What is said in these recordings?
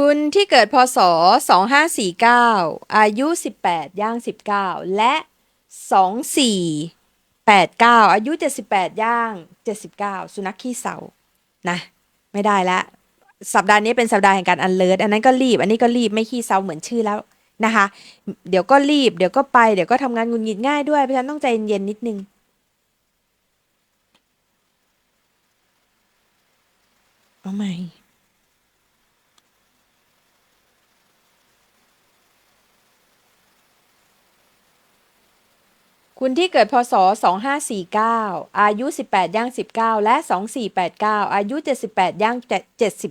คุณที่เกิดพศ 2549 อายุ 18 ย่าง 19 และ 2489 อายุ 78 ย่าง 79 สุนัขขี้เศร้านะไม่ได้ละ สัปดาห์นี้เป็นสัปดาห์แห่งการอันเลิศอันนั้นก็รีบ อันนี้ก็รีบไม่ขี้เศร้าเหมือนชื่อแล้วนะคะ เดี๋ยวก็รีบ เดี๋ยวก็ไป เดี๋ยวก็ทำงานงุนงิดง่ายด้วย เพราะฉะนั้นต้องใจเย็นๆนิดนึงเอาใหม่ คุณที่เกิดพศ 2549 อายุ 18 ย่าง 19 และ 2489 อายุ 78 ย่าง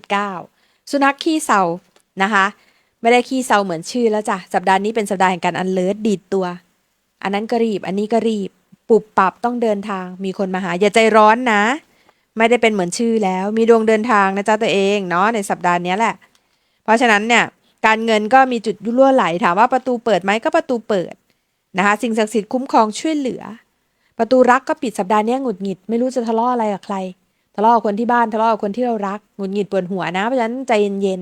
79 สุนัขขี้เศร้านะคะ ไม่ได้ขี้เศร้าเหมือนชื่อแล้วจ้ะ สัปดาห์นี้เป็นสัปดาห์แห่งการอันเลิศดีดตัว อันนั้นก็รีบ อันนี้ก็รีบ ปุบปับต้องเดินทาง มีคนมาหา อย่าใจร้อนนะ ไม่ได้เป็นเหมือนชื่อแล้ว มีดวงเดินทางนะจ๊ะตัวเองเนาะ ในสัปดาห์นี้แหละ เพราะฉะนั้นเนี่ย การเงินก็มีจุดยุ่รั่วไหล ถามว่าประตูเปิดไหมก็ประตูเปิด นะคะสิ่งศักดิ์สิทธิ์คุ้มครองช่วยเหลือ ประตูรักก็ปิดสัปดาห์นี้หงุดหงิดไม่รู้จะทะเลาะอะไรกับใคร ทะเลาะกับคนที่บ้านทะเลาะกับคนที่เรารักหงุดหงิดปวดหัวนะเพราะฉะนั้นใจเย็น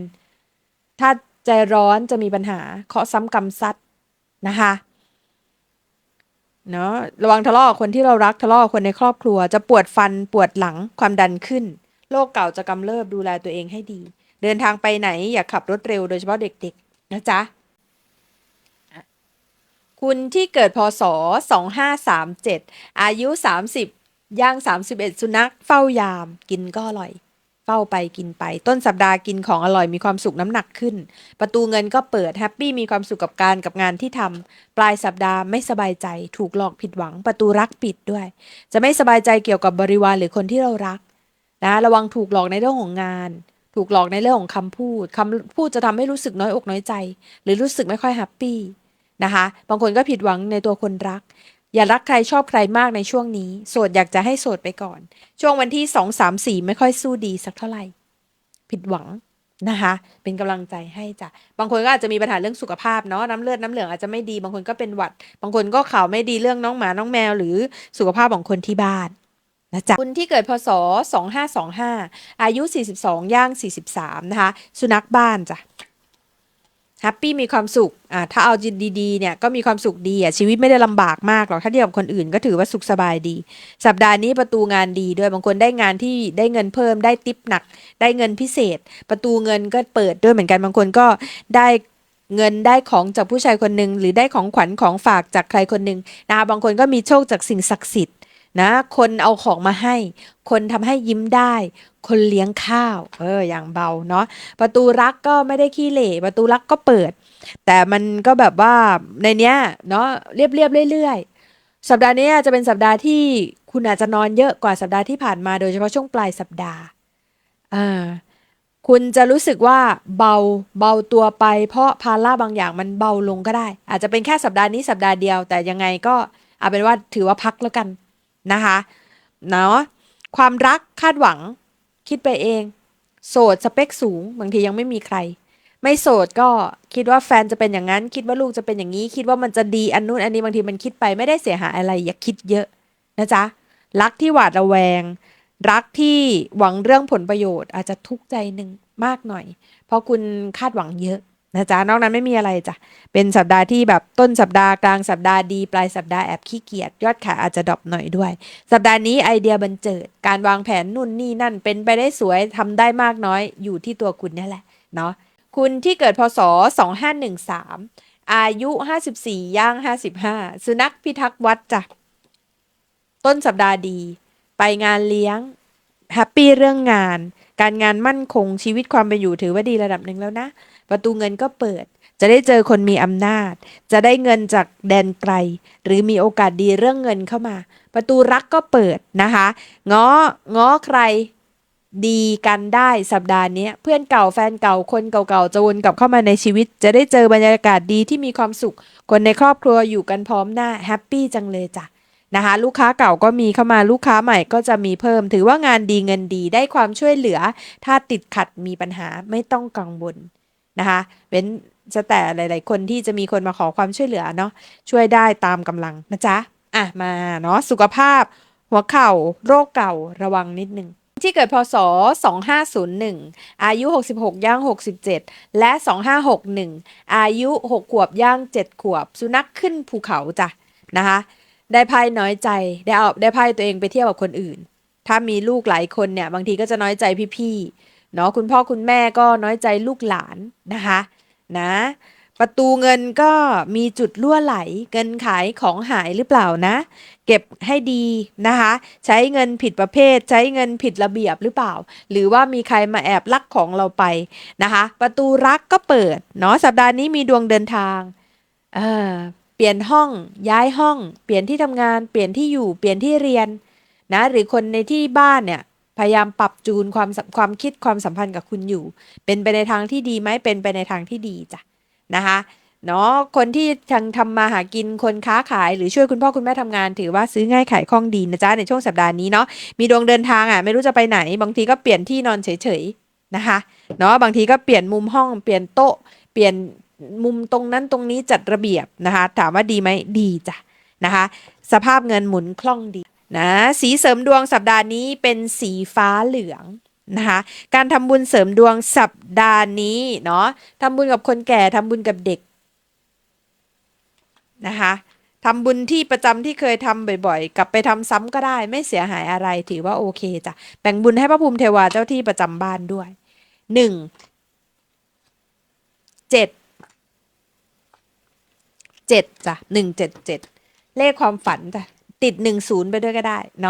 ๆถ้าใจร้อนจะมีปัญหาเคาะซ้ำกำซัดนะคะเนาะระวังทะเลาะกับคนที่เรารักทะเลาะกับคนในครอบครัว จะปวดฟันปวดหลังความดันขึ้นโรคเก่าจะกำเริบดูแลตัวเองให้ดี เดินทางไปไหนอย่าขับรถเร็วโดยเฉพาะเด็กๆนะจ๊ะ คุณที่เกิดพศ 2537 อายุ 30 ย่าง 31 สุนัขเฝ้ายาม กินก็อร่อย เฝ้าไปกินไป ต้นสัปดาห์กินของอร่อยมีความสุขน้ำหนักขึ้น ประตูเงินก็เปิดแฮปปี้มีความสุขกับการกับงานที่ทำปลายสัปดาห์ไม่สบายใจ ถูกหลอกผิดหวัง ประตูรักปิดด้วย จะไม่สบายใจเกี่ยวกับบริวารหรือคนที่เรารัก นะ ระวังถูกหลอกในเรื่องของงาน ถูกหลอกในเรื่องของคำพูดคำพูดจะทำให้รู้สึกน้อยอกน้อยใจ หรือรู้สึกไม่ค่อยแฮปปี้ นะคะ บางคนก็ผิดหวังในตัวคนรัก อย่ารักใครชอบใครมากในช่วงนี้ โสดอยากจะให้โสดไปก่อน ช่วงวันที่สองสามสี่ไม่ค่อยสู้ดีสักเท่าไหร่ ผิดหวังนะคะ เป็นกำลังใจให้จ้ะ บางคนก็อาจจะมีปัญหาเรื่องสุขภาพเนาะ น้ำเลือดน้ำเหลืองอาจจะไม่ดี บางคนก็เป็นหวัด บางคนก็ข่าวไม่ดีเรื่องน้องหมา น้องแมว หรือสุขภาพของคนที่บ้านนะจ๊ะคุณที่เกิดพศ 2525 อายุ 42 ย่าง 43 นะคะ สุนัขบ้านจ้ะ แฮปปี้มีความสุขอ่าถ้าเอาจิตดีๆเนี่ยก็มีความสุขดีอะชีวิตไม่ได้ลำบากมากหรอกถ้าเทียบกับคนอื่นก็ถือว่าสุขสบายดี สัปดาห์นี้ประตูงานดีด้วยบางคนได้งานที่ได้เงินเพิ่มได้ติปหนัก ได้เงินพิเศษ ประตูเงินก็เปิดด้วยเหมือนกันบางคนก็ได้เงินได้ของจากผู้ชายคนหนึ่งหรือได้ของขวัญของฝากจากใครคนหนึ่งนะคะบางคนก็มีโชคจากสิ่งศักดิ์สิทธิ์ นะ คนเอาของมาให้ คนทำให้ยิ้มได้ คนเลี้ยงข้าว เออ อย่างเบาเนาะ ประตูรักก็ไม่ได้ขี้เหร่ ประตูรักก็เปิด แต่มันก็แบบว่าในเนี้ยเนาะเรียบเรียบเรื่อยๆ สัปดาห์นี้จะเป็นสัปดาห์ที่คุณอาจจะนอนเยอะกว่าสัปดาห์ที่ผ่านมาโดยเฉพาะช่วงปลายสัปดาห์ อ่า คุณจะรู้สึกว่าเบาเบาตัวไป เพราะภาระบางอย่างมันเบาลงก็ได้ อาจจะเป็นแค่สัปดาห์นี้สัปดาห์เดียว แต่ยังไงก็เอาเป็นว่าถือว่าพักแล้วกัน นะคะเนาะความรักคาดหวังคิดไปเอง โสดสเปคสูง บางทียังไม่มีใคร ไม่โสดก็คิดว่าแฟนจะเป็นอย่างนั้น คิดว่าลูกจะเป็นอย่างนี้ คิดว่ามันจะดีอันนู้นอันนี้บางทีมันคิดไปไม่ได้เสียหายอะไรอย่าคิดเยอะนะจ๊ะรักที่หวาดระแวง รักที่หวังเรื่องผลประโยชน์อาจจะทุกข์ใจหนึ่งมากหน่อย เพราะคุณคาดหวังเยอะ นะจ๊ะนอกนั้นไม่มีอะไรจ้ะเป็นสัปดาห์ที่แบบต้นสัปดาห์กลางสัปดาห์ดี ปลายสัปดาห์แอบขี้เกียจยอดขายอาจจะดรอปหน่อยด้วย สัปดาห์นี้ไอเดียบันเจิด การวางแผนนู่นนี่นั่นเป็นไปได้สวยทำได้มากน้อยอยู่ที่ตัวคุณนี่แหละเนาะคุณที่เกิดพศ 2513 อายุ 54 ย่าง 55 สุนัขพิทักษ์วัดจ้ะต้นสัปดาห์ดี ไปงานเลี้ยง แฮปปี้เรื่องงาน การงานมั่นคงชีวิตความเป็นอยู่ถือว่าดีระดับหนึ่งแล้วนะ ประตูเงินก็เปิด จะได้เจอคนมีอำนาจ จะได้เงินจากแดนไกล หรือมีโอกาสดีเรื่องเงินเข้ามา ประตูรักก็เปิดนะคะง้อง้อใครดีกันได้สัปดาห์นี้เพื่อนเก่าแฟนเก่าคนเก่าๆจะวนกลับเข้ามาในชีวิต จะได้เจอบรรยากาศดีที่มีความสุข คนในครอบครัวอยู่กันพร้อมหน้าแฮปปี้จังเลยจ้ะ นะคะ ลูกค้าเก่าก็มีเข้ามาลูกค้าใหม่ก็จะมีเพิ่ม ถือว่างานดีเงินดีได้ความช่วยเหลือ ถ้าติดขัดมีปัญหาไม่ต้องกังวลนะคะ เว้นจะแต่หลาย ๆ คนที่จะมีคนมาขอความช่วยเหลือเนาะช่วยได้ตามกำลังนะจ๊ะอะมาเนาะสุขภาพ หัวเข่า โรคเก่าระวังนิดนึงที่เกิดพศ 2501 อายุ 66 ย่าง 67 และ 2561 อายุ 6 ขวบย่าง 7 ขวบ สุนัขขึ้นภูเขาจ้ะนะคะ ได้ไพ่น้อยใจ ได้เอาได้ไพ่ตัวเองไปเที่ยวกับคนอื่น ถ้ามีลูกหลายคนเนี่ย บางทีก็จะน้อยใจพี่ๆเนาะคุณพ่อคุณแม่ก็น้อยใจลูกหลานนะคะนะ ประตูเงินก็มีจุดรั่วไหล เงินขายของหายหรือเปล่านะ เก็บให้ดีนะคะ ใช้เงินผิดประเภท ใช้เงินผิดระเบียบหรือเปล่า หรือว่ามีใครมาแอบลักของเราไปนะคะ ประตูรักก็เปิดเนาะสัปดาห์นี้มีดวงเดินทางเออ ปลี่ยนห้อง ย้ายห้อง เปลี่ยนที่ทำงาน เปลี่ยนที่อยู่ เปลี่ยนที่เรียน นะ หรือคนในที่บ้านเนี่ย พยายามปรับจูนความความคิดความสัมพันธ์กับคุณอยู่ เป็นไปในทางที่ดีไหมเป็นไปในทางที่ดีจ้ะนะคะเนาะคนที่ทางทำมาหากินคนค้าขายหรือช่วยคุณพ่อคุณแม่ทำงาน ถือว่าซื้อง่ายขายคล่องดีนะจ๊ะในช่วงสัปดาห์นี้เนาะมีดวงเดินทางอะไม่รู้จะไปไหน บางทีก็เปลี่ยนที่นอนเฉยๆนะคะเนาะบางทีก็เปลี่ยนมุมห้องเปลี่ยนโต๊ะเปลี่ยน มุมตรงนั้นตรงนี้จัดระเบียบนะคะ ถามว่าดีไหมดีจ้ะนะคะ สภาพเงินหมุนคล่องดีนะสีเสริมดวงสัปดาห์นี้เป็นสีฟ้าเหลืองนะคะการทำบุญเสริมดวงสัปดาห์นี้เนาะทำบุญกับคนแก่ทำบุญกับเด็กนะคะทำบุญที่ประจำที่เคยทำบ่อยๆ กลับไปทำซ้ำก็ได้ไม่เสียหายอะไรถือว่าโอเคจ้ะแบ่งบุญให้พระภูมิเทวาเจ้าที่ประจำบ้านด้วยหนึ่งเจ็ด เจ็ดจ้ะหนึ่งเจ็ดเจ็ดเลขความฝันจ้ะติดหนึ่งศูนย์ไปด้วยก็ได้เนาะ